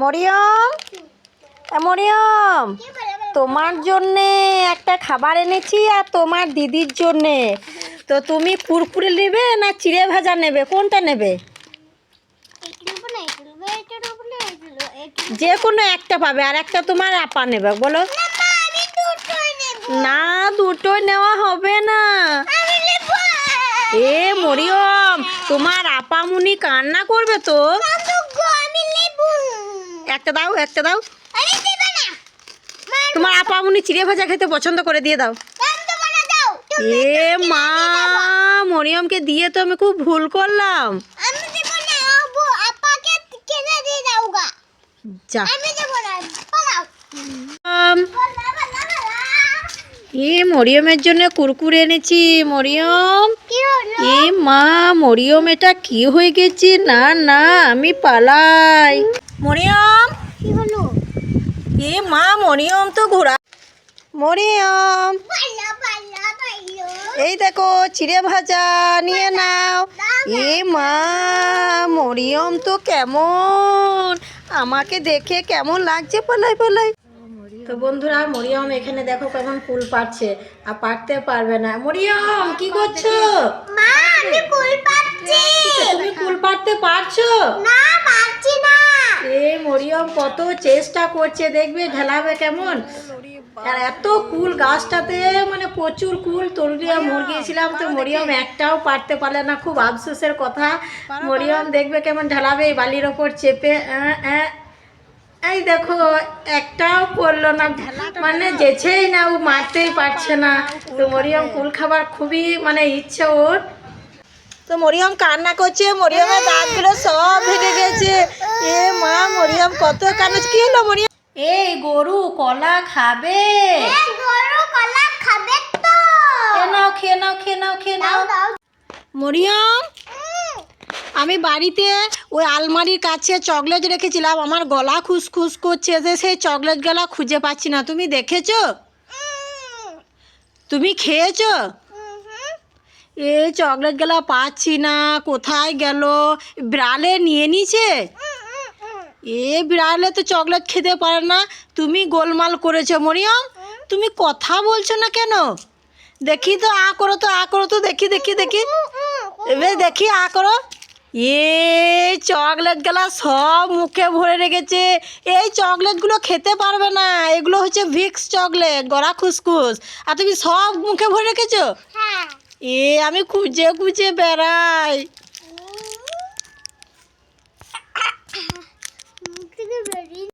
মরিয়ম? মরিয়ম, তোমার জন্যে একটা খাবার এনেছি আর তোমার দিদির জন্যে। তো তুমি কুরকুরে নেবে না চিড়ে ভাজা নেবে? কোনটা নেবে? যে কোনো একটা পাবে, আর একটা তোমার আপা নেবে, বলো। না দুটো নেওয়া হবে না। এ মরিয়ম, তোমার আপামুনি কান্না করবে তো? একটা দাও একটা দাও। তোমার আপা মুনি চিড়ে ভাজা খেতে পছন্দ করে দিয়ে দাও। এ মা মরিয়মকে দিয়ে তো আমি খুব ভুল করলাম। যা এ মরিয়মের জন্য কুরকুরে এনেছি মরিয়ম। এ মা মরিয়ম এটা কি হয়ে গেছে? না না আমি পালাই। মরিয়ম। এ মা মরিয়ম তো ঘোরা মরিয়ম। এই দেখো চিড়ে ভাজা নিয়ে নাও। এ মা মরিয়ম তো কেমন? আমাকে দেখে কেমন লাগছে? পালাই পালাই। তো বন্ধুরা মরিয়ম এখানে দেখো কেমন ফুল পাচ্ছে আর পারতে পারবে না। মরিয়ম কি করছ? তুমি ফুল পারতে পারছ? এ মরিয়ম কত চেষ্টা করছে দেখবে? ঢেলাবে কেমন? আর এত কুল গাছটাতে মানে প্রচুর কুল তরুরিয়া মর গিয়েছিলাম তো মরিয়ম একটাও পারতে পারলে না খুব আফসোসের কথা। মরিয়ম দেখবে কেমন ঢালাবে এই বালির ওপর চেপে। এই দেখো একটাও পড়ল না। মানে যেছেই না ও মারতেই পারছে না। তো মরিয়ম কুল খাবার খুবই মানে ইচ্ছে ওর। তো মরিয়ম কান্না করছে মরিয়মের দাঁতগুলো সব ভেঙে গেছে। এ মা মরিয়ম কত কান্না কি হলো মরিয়ম? এই গরু কলা খাবে। খেয়ে নাও খেয়ে নাও খেয়ে নাও খেয়ে নাও। মরিয়ম? আমি বাড়িতে ওই আলমারির কাছে চকলেট রেখেছিলাম। আমার গলা খুসখুস করছে যে সেই চকলেট গলা খুঁজে পাচ্ছি না। তুমি দেখেছ? তুমি খেয়েছো? এই চকলেট গেলা পাচ্ছি না। কোথায় গেল? বিড়ালে নিয়ে নিছে? এ বিড়ালে তো চকলেট খেতে পারে না। তুমি গোলমাল করেছ মরিয়ম। তুমি কথা বলছো না কেন? দেখি তো আ করো তো, আ করো তো, দেখি দেখি দেখি। এবার দেখি, আ করো। এ চকলেট গেলা সব মুখে ভরে রেখেছে। এই চকলেটগুলো খেতে পারবে না। এগুলো হচ্ছে ভিক্স চকলেট গড়া খুসখুস। আর তুমি সব মুখে ভরে রেখেছো? এ আমি খুঁজে খুঁজে বেড়াই।